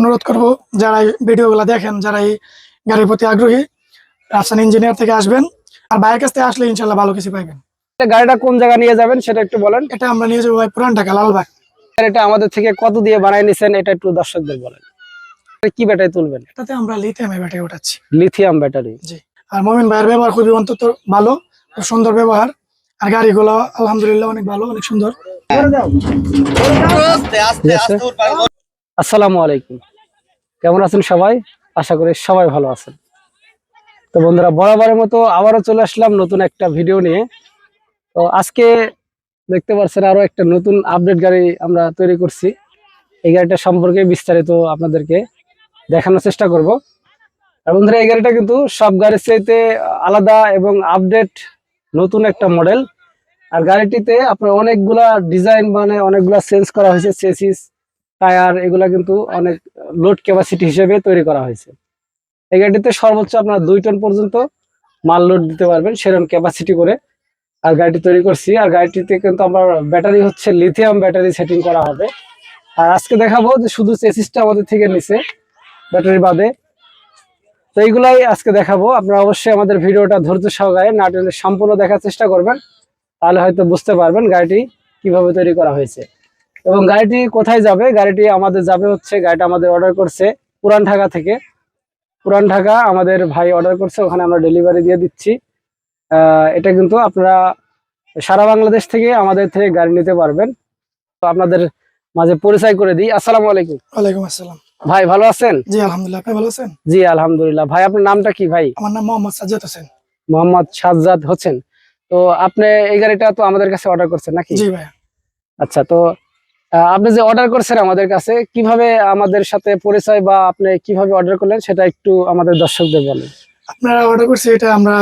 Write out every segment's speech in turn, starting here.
অনুরোধ করব যারা ভিডিওগুলো দেখেন যারা এই গাড়ির প্রতি আগ্রহী রাজশান ইঞ্জিনিয়ার থেকে আসবেন আর বাইরের কাছ থেকে আসলে ইনশাল্লাহ ভালো কিছু পাইবেন। গাড়িটা কোন জায়গা নিয়ে যাবেন সেটা একটু বলেন। এটা আমরা নিয়ে যাব ভাই পুরান ঢাকা লালবাগ। এটা আমাদের থেকে কত দিয়ে বানাই নিছেন এটা একটু দর্শকদের বলেন। কি ব্যাটারি তুলবেন? এটাতে আমরা লিথিয়াম ব্যাটারি উঠাচ্ছি। লিথিয়াম ব্যাটারি জি। আর মোমিন ভাইয়ের ব্যবহার খুবই অন্তত ভালো খুব সুন্দর ব্যবহার। আর গাড়িগুলো আলহামদুলিল্লাহ অনেক ভালো অনেক সুন্দর। আসসালামু আলাইকুম। কেমন আছেন সবাই? আশা করি সবাই ভালো আছেন। তো বন্ধুরা, বরাবরের মতো আবারও চলে আসলাম নতুন একটা ভিডিও নিয়ে। তো আজকে দেখতে পাচ্ছেন আরও একটা নতুন আপডেট গাড়ি আমরা তৈরি করছি। এই গাড়িটা সম্পর্কে বিস্তারিত আপনাদেরকে দেখানোর চেষ্টা করব। আর বন্ধুরা, এই গাড়িটা কিন্তু সব গাড়ির চাইতে আলাদা এবং আপডেট নতুন একটা মডেল। আর গাড়িটিতে আপনার অনেকগুলা ডিজাইন মানে অনেকগুলা চেঞ্জ করা হয়েছে, চেসিস টায়ার, এগুলা কিন্তু অনেক লোড ক্যাপাসিটি হিসেবে তৈরি করা হয়েছে। এই গাড়িটিতে সর্বোচ্চ আপনার দুই টন পর্যন্ত মাল লোড দিতে পারবেন সেরকম ক্যাপাসিটি করে। আর গাড়িটি তৈরি করছি, আর গাড়িটিতে কিন্তু আমার ব্যাটারি হচ্ছে লিথিয়াম ব্যাটারি সেটিং করা হবে। আর আজকে দেখাবো যে শুধু চেসিসটা আমাদের থেকে নিছে ব্যাটারি বাদে। তো এইগুলাই আজকে দেখাবো। আপনারা অবশ্যই আমাদের ভিডিওটা ধৈর্য সহকারে না সম্পূর্ণ দেখার চেষ্টা করবেন, তাহলে হয়তো বুঝতে পারবেন গাড়িটি কীভাবে তৈরি করা হয়েছে। এবং গাড়িটি কোথায় যাবে? গাড়িটি আমাদের যাবে হচ্ছে গাড়িটা আমাদের অর্ডার করছে পুরান ঢাকা থেকে। পুরান ঢাকা আমাদের ভাই অর্ডার করছে ওখানে আমরা ডেলিভারি দিয়ে দিচ্ছি। এটা কিন্তু আপনারা সারা বাংলাদেশ থেকে আমাদের থেকে গাড়ি নিতে পারবেন। তো আপনাদের মাঝে পরিচয় করে দিই। আসসালামু আলাইকুম। ওয়ালাইকুম আসসালাম। ভাই ভালো আছেন? জি আলহামদুলিল্লাহ আপনি ভালো আছেন? জি আলহামদুলিল্লাহ। ভাই আপনার নামটা কি ভাই? আমার নাম মোহাম্মদ সাজ্জাদ হোসেন। মোহাম্মদ সাজ্জাদ হোসেন। তো আপনি এই গাড়িটা তো আমাদের কাছে অর্ডার করছেন নাকি? জি ভাই আচ্ছা তো আপনি যে অর্ডার করছেন আমাদের কাছে কীভাবে আমাদের সাথে পরিচয় বা আপনি কীভাবে অর্ডার করলেন সেটা একটু আমাদের দর্শকদের বলেন। আপনারা অর্ডার করছে এটা আমরা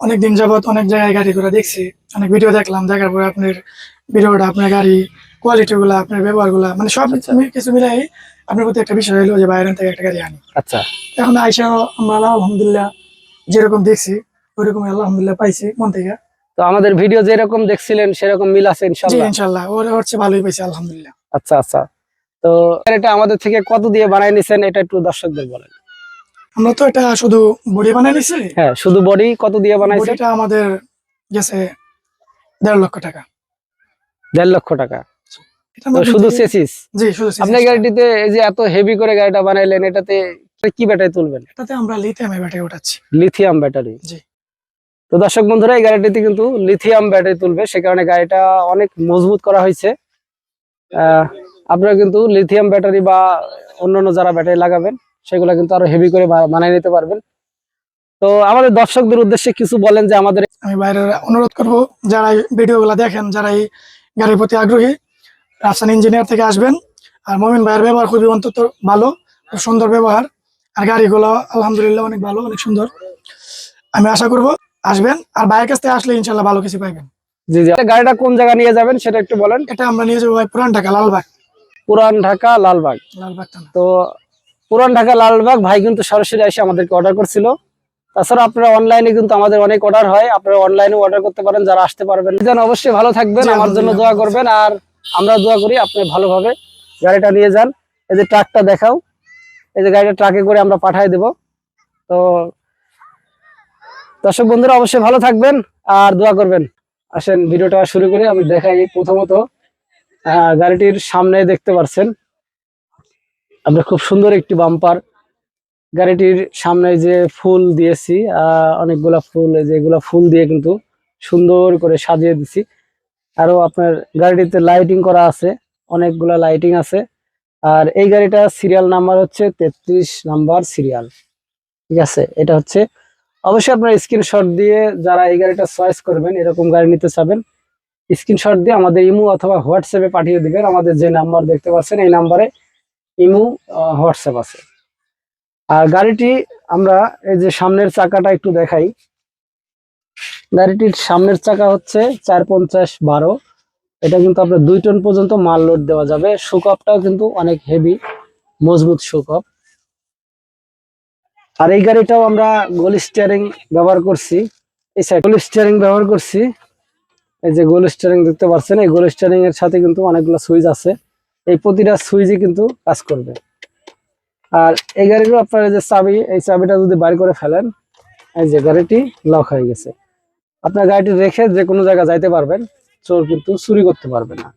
অনেক দিন যাবত অনেক জায়গায় গাড়ি করে দেখছি অনেক ভিডিও দেখলাম দেখার পরে আপনার ভিডিওটা আপনার গাড়ি কোয়ালিটি গুলা আপনার ব্যবহারগুলা মানে সব আমি কিছু মিলাই আপনার প্রতি একটা বিষয় হলো যে বাইরে থেকে একটা গাড়ি আনি। আচ্ছা। এখন আইসা আমরা আলহামদুলিল্লাহ যেরকম দেখছি ওইরকম আলহামদুলিল্লাহ পাইছি মন থেকে। তো আমাদের ভিডিও যেরকম দেখছিলেন সেরকম মিল আছে জি ইনশাল্লাহ। ইনশাল্লাহ। হচ্ছে ভালোই পাইছি আলহামদুলিল্লাহ। আচ্ছা আচ্ছা। তো এটা আমাদের থেকে কত দিয়ে বানাই নিছেন এটা একটু দর্শকদের বলেন। আমরা তো এটা শুধু বডি বানাই নিছি। হ্যাঁ শুধু বডি কত দিয়ে বানাইছেন? বডিটা আমাদের গেছে দেড় লক্ষ টাকা। দেড় লক্ষ টাকা। এটা শুধু জি এই যে এত হেভি করে গাড়িটা বানাইলেন এটাতে কি ব্যাটারি তুলবেন? এটাতে আমরা লিথিয়ামে ব্যাটারি উঠাচ্ছি। লিথিয়াম ব্যাটারি জি। তো দর্শক বন্ধুরা, এই গাড়িটিতে কিন্তু লিথিয়াম ব্যাটারি তুলবে। সে কারণে গাড়িটা অনেক মজবুত করা হয়েছে। আপনারা কিন্তু লিথিয়াম ব্যাটারি বা অন্যান্য যারা ব্যাটারি লাগাবেন, সেগুলো কিন্তু আরও হেভি করে বানিয়ে নিতে পারবেন। তো আমাদের দর্শকদের উদ্দেশ্যে কিছু বলেন যে আমাদের আমি বাইরের অনুরোধ করব, যারা ভিডিওগুলো দেখেন, যারা এই গাড়ির প্রতি আগ্রহী রাজশান ইঞ্জিনিয়ার থেকে আসবেন। আর মোমিন ভাইয়ের ব্যবহার খুবই অন্তত ভালো সুন্দর ব্যবহার। আর গাড়িগুলো আলহামদুলিল্লাহ অনেক ভালো, অনেক সুন্দর। আমি আশা করব আসবেন আর বাইরের কাছ থেকে আসলে ইনশাল্লাহ ভালো কিছু পাইবেন। জি জি। গাড়িটা কোন জায়গা নিয়ে যাবেন সেটা একটু বলেন। এটা আমরা নিয়ে যাব ভাই পুরান ঢাকা লালবাগ। পুরান ঢাকা লালবাগ। লালবাগ তো পুরান ঢাকা লালবাগ ভাই কিন্তু সরাসরি এসে আমাদেরকে অর্ডার করছিল। তাছাড়া আপনারা অনলাইনে কিন্তু আমাদের অনেক অর্ডার হয়। আপনারা অনলাইনে অর্ডার করতে পারেন যারা আসতে পারবেন। যেন অবশ্যই ভালো থাকবেন আমার জন্য। দোয়া করবেন। আর আমরা দোয়া করি আপনি ভালোভাবে গাড়িটা নিয়ে যান। এই যে ট্রাকটা দেখাও। এই যে গাড়িটা ট্রাকে করে আমরা পাঠিয়ে দেব। তো দর্শক বন্ধুরা, অবশ্যই ভালো থাকবেন আর দোয়া করবেন। আসেন, ভিডিওটা শুরু করে। আমি দেখাই প্রথমত গাড়িটির সামনে দেখতে পাচ্ছেন আমরা খুব সুন্দর একটি বাম্পার। গাড়িটির সামনে যে ফুল দিয়েছি অনেকগুলা ফুল, এই যে ফুল দিয়ে কিন্তু সুন্দর করে সাজিয়ে দিছি। আরও আপনার গাড়িটিতে লাইটিং করা আছে, অনেকগুলা লাইটিং আছে। আর এই গাড়িটা সিরিয়াল নাম্বার হচ্ছে তেত্রিশ নাম্বার সিরিয়াল ঠিক আছে? এটা হচ্ছে অবশ্যই আপনার স্ক্রিনশট দিয়ে যারা এই গাড়িটা চয়েস করবেন, এরকম গাড়ি নিতে চাবেন স্ক্রিনশট দিয়ে আমাদের ইমো অথবা হোয়াটসঅ্যাপে পাঠিয়ে দিবেন। আমাদের যে নাম্বার দেখতে পাচ্ছেন, এই নাম্বারে ইমো হোয়াটসঅ্যাপ আছে। আর গাড়িটি আমরা এই যে সামনের চাকাটা একটু দেখাই। গাড়িটির সামনের চাকা হচ্ছে চার পঞ্চাশ বারো। এটা কিন্তু আপনার দুই টন পর্যন্ত মাল লোড দেওয়া যাবে। সুকপটাও কিন্তু অনেক হেভি মজবুত সুকপ আর এই গাড়িটাও আমরা গোল স্টিয়ারিং ব্যবহার করছি। এই সাইড গোল স্টিয়ারিং ব্যবহার করছি। এই যে গোল স্টিয়ারিং দেখতে পাচ্ছেন, এই গোল স্টিয়ারিং এর সাথে কিন্তু অনেকগুলো সুইচ আছে। এই প্রতিটা সুইচই কিন্তু কাজ করবে। আর এই গাড়িরও আপনার যে চাবি, এই চাবিটা যদি বাইর করে ফেলেন, এই যে গাড়িটি লক হয়ে গেছে। আপনার গাড়িটি রেখে যে কোনো জায়গায় যাইতে পারবেন, চোর কিন্তু চুরি করতে পারবে না।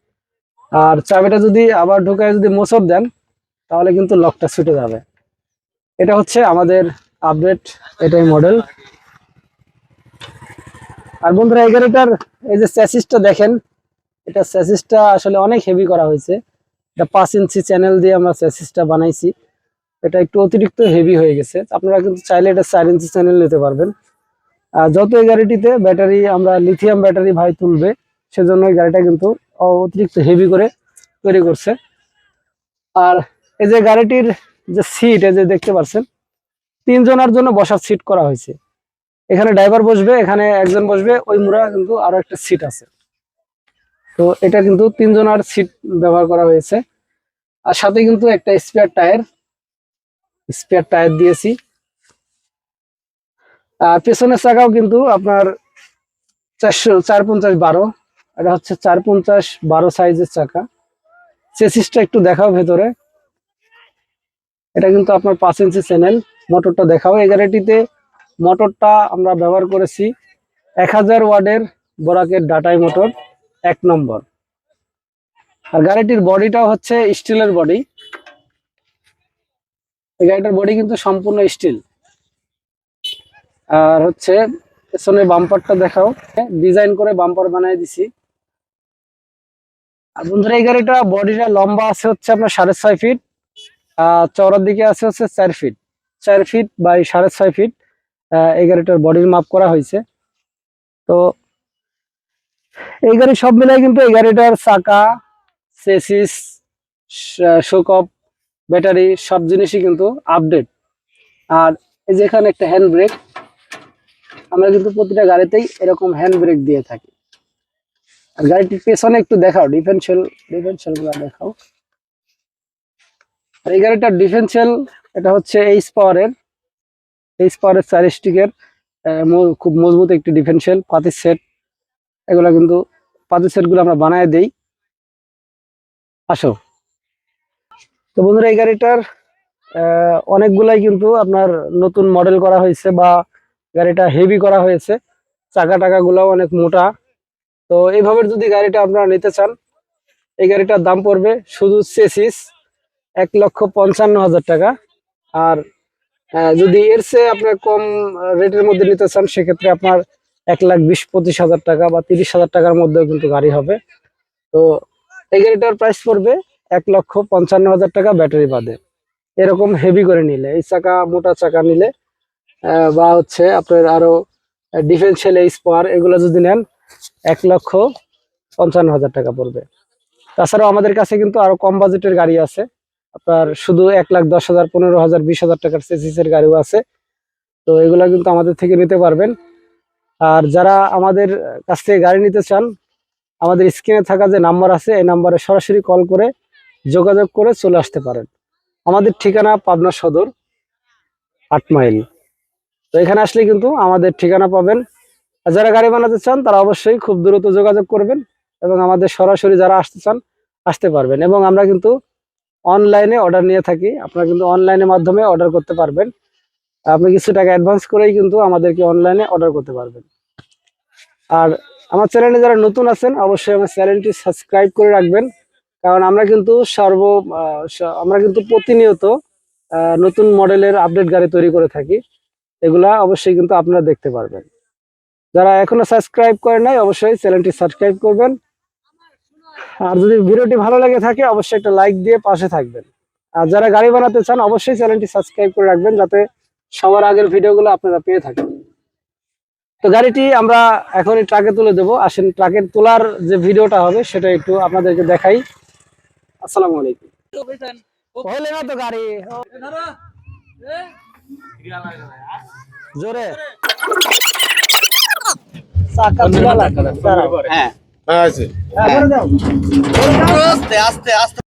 আর চাবিটা যদি আবার ঢুকায় যদি মোচর দেন, তাহলে কিন্তু লকটা ছুটে যাবে। এটা হচ্ছে আমাদের আপডেট এটাই মডেল আর বন্ধুরা, এই গাড়িটার এই যে স্যাসিসটা দেখেন, এটা স্যাসিসটা আসলে অনেক হেভি করা হয়েছে। এটা পাঁচ ইঞ্চি চ্যানেল দিয়ে আমরা স্যাসিসটা বানাইছি। এটা একটু অতিরিক্ত হেভি হয়ে গেছে। আপনারা কিন্তু চাইলে এটা চার ইঞ্চি চ্যানেল নিতে পারবেন। আর যত এই গাড়িটিতে ব্যাটারি আমরা লিথিয়াম ব্যাটারি ভাই তুলবে, সেজন্য এই গাড়িটা কিন্তু অতিরিক্ত হেভি করে তৈরি করছে। আর এই যে গাড়িটির যে সিট এই যে দেখতে পাচ্ছেন তিনজনের জন্য বসার সিট করা হয়েছে। এখানে ড্রাইভার বসবে, এখানে একজন বসবে, ওই মুড়া কিন্তু আরও একটা সিট আছে। তো এটা কিন্তু তিনজনের সিট ব্যবহার করা হয়েছে। আর সাথে কিন্তু একটা স্পেয়ার টায়ার স্পেয়ার টায়ার দিয়েছি। আর পেছনের চাকাও কিন্তু আপনার চারশো, চার পঞ্চাশ বারো। এটা হচ্ছে চার পঞ্চাশ বারো সাইজের চাকা। চেসিসটা একটু দেখাও ভেতরে। এটা কিন্তু আপনার পাঁচ ইঞ্চি চ্যানেল, মোটরটা দেখাও এই গাড়িটিতে মোটরটা আমরা ব্যবহার করেছি এক হাজার ওয়ার্ডের বরাকের ডাটাই মোটর, এক নম্বর। আর গাড়িটির বডিটাও হচ্ছে স্টিলের বডি। এই গাড়িটার বডি কিন্তু সম্পূর্ণ স্টিল। আর হচ্ছে পেছনে বাম্পারটা দেখাও। ডিজাইন করে বাম্পার বানিয়ে দিছি। আর বন্ধুরা, এই গাড়িটা বডিটা লম্বা আছে হচ্ছে আপনার সাড়ে ছয় ফিট। চওড়ার দিকে আছে হচ্ছে চার ফিট চার ফিট বাই সাড়ে ছয় ফিট এই গাড়িটার বডির মাপ করা হয়েছে। তো এই গাড়ি সব মিলাই কিন্তু এই গাড়িটার চাকা চেসিস শোকপ, ব্যাটারি সব জিনিসই কিন্তু আপডেট আর এই যে এখানে একটা হ্যান্ড ব্রেক আমরা কিন্তু প্রতিটা গাড়িতেই এরকম হ্যান্ড ব্রেক দিয়ে থাকি। আর গাড়িটির পেছনে একটু দেখাও ডিফেন্সিয়াল ডিফেন্সিয়ালগুলো দেখাও। আর এই গাড়িটার ডিফেন্সিয়াল এটা হচ্ছে এইচ পাওয়ারের এইচ পাওয়ারের চার স্টিকের খুব মজবুত একটি ডিফেন্সিয়াল পাতির সেট এগুলো কিন্তু পাতির সেটগুলো আমরা বানায় দেই। আসো। তো বন্ধুরা, এই গাড়িটার অনেকগুলাই কিন্তু আপনার নতুন মডেল করা হয়েছে বা গাড়িটা হেভি করা হয়েছে। চাকা টাকা গুলাও অনেক মোটা। তো এইভাবে যদি গাড়িটা আপনারা নিতে চান, এই গাড়িটার দাম পড়বে শুধু চেসিস এক লক্ষ পঞ্চান্ন হাজার টাকা। আর যদি এর চেয়ে আপনার কম রেটের মধ্যে নিতে চান, সেক্ষেত্রে আপনার এক লাখ বিশ পঁচিশ হাজার টাকা বা তিরিশ হাজার টাকার মধ্যেও কিন্তু গাড়ি হবে। তো এই গাড়িটার প্রাইস পড়বে এক লক্ষ পঞ্চান্ন হাজার টাকা ব্যাটারি বাদে। এরকম হেভি করে নিলে, এই চাকা, মোটা চাকা নিলে বা হচ্ছে আপনার আরও ডিফেন্সিয়াল স্পার এগুলো যদি নেন, এক লক্ষ পঞ্চান্ন হাজার টাকা পড়বে। তাছাড়াও আমাদের কাছে কিন্তু আরও কম বাজেটের গাড়ি আছে। আপনার শুধু এক লাখ দশ হাজার, পনেরো হাজার, বিশ হাজার টাকার সিসিসের গাড়িও আছে। তো এগুলা কিন্তু আমাদের থেকে নিতে পারবেন। আর যারা আমাদের কাছ থেকে গাড়ি নিতে চান, আমাদের স্ক্রিনে থাকা যে নাম্বার আছে, এই নাম্বারে সরাসরি কল করে যোগাযোগ করে চলে আসতে পারেন। আমাদের ঠিকানা পাবনা সদর, আট মাইল। তো এখানে আসলে কিন্তু আমাদের ঠিকানা পাবেন। আর যারা গাড়ি বানাতে চান, তারা অবশ্যই খুব দ্রুত যোগাযোগ করবেন এবং আমাদের সরাসরি যারা আসতে চান, আসতে পারবেন। এবং আমরা কিন্তু অনলাইনে অর্ডার নিয়ে থাকি। আপনারা কিন্তু অনলাইনের মাধ্যমে অর্ডার করতে পারবেন। আপনি কিছু টাকা অ্যাডভান্স করেই কিন্তু আমাদেরকে অনলাইনে অর্ডার করতে পারবেন। আর আমার চ্যানেলে যারা নতুন আছেন, অবশ্যই আমার চ্যানেলটি সাবস্ক্রাইব করে রাখবেন। কারণ আমরা কিন্তু সর্ব আমরা কিন্তু প্রতিনিয়ত নতুন মডেলের আপডেট গাড়ি তৈরি করে থাকি। এগুলা অবশ্যই কিন্তু আপনারা দেখতে পারবেন। যারা এখনও সাবস্ক্রাইব করেন নাই, অবশ্যই চ্যানেলটি সাবস্ক্রাইব করবেন। আর যদি ভিডিওটি ভালো লাগে থাকে, অবশ্যই একটা লাইক দিয়ে পাশে থাকবেন। আর যারা গাড়ি বানাতে চান, অবশ্যই চ্যানেলটি সাবস্ক্রাইব করে রাখবেন, যাতে সবার আগের ভিডিওগুলো আপনারা পেয়ে থাকেন। তো গাড়িটি আমরা এখনই ট্রাকে তুলে দেবো। আসেন ট্রাকের তোলার যে ভিডিওটা হবে, সেটা একটু আপনাদেরকে দেখাই। আসসালামু আলাইকুম। জোরে। হ্যাঁ। আছে হ্যাঁ, দাও। আস্তে আস্তে আস্তে।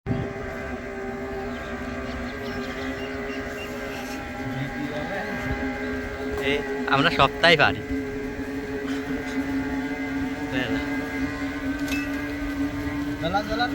আমরা সপ্তাহে পারি। চালান চালান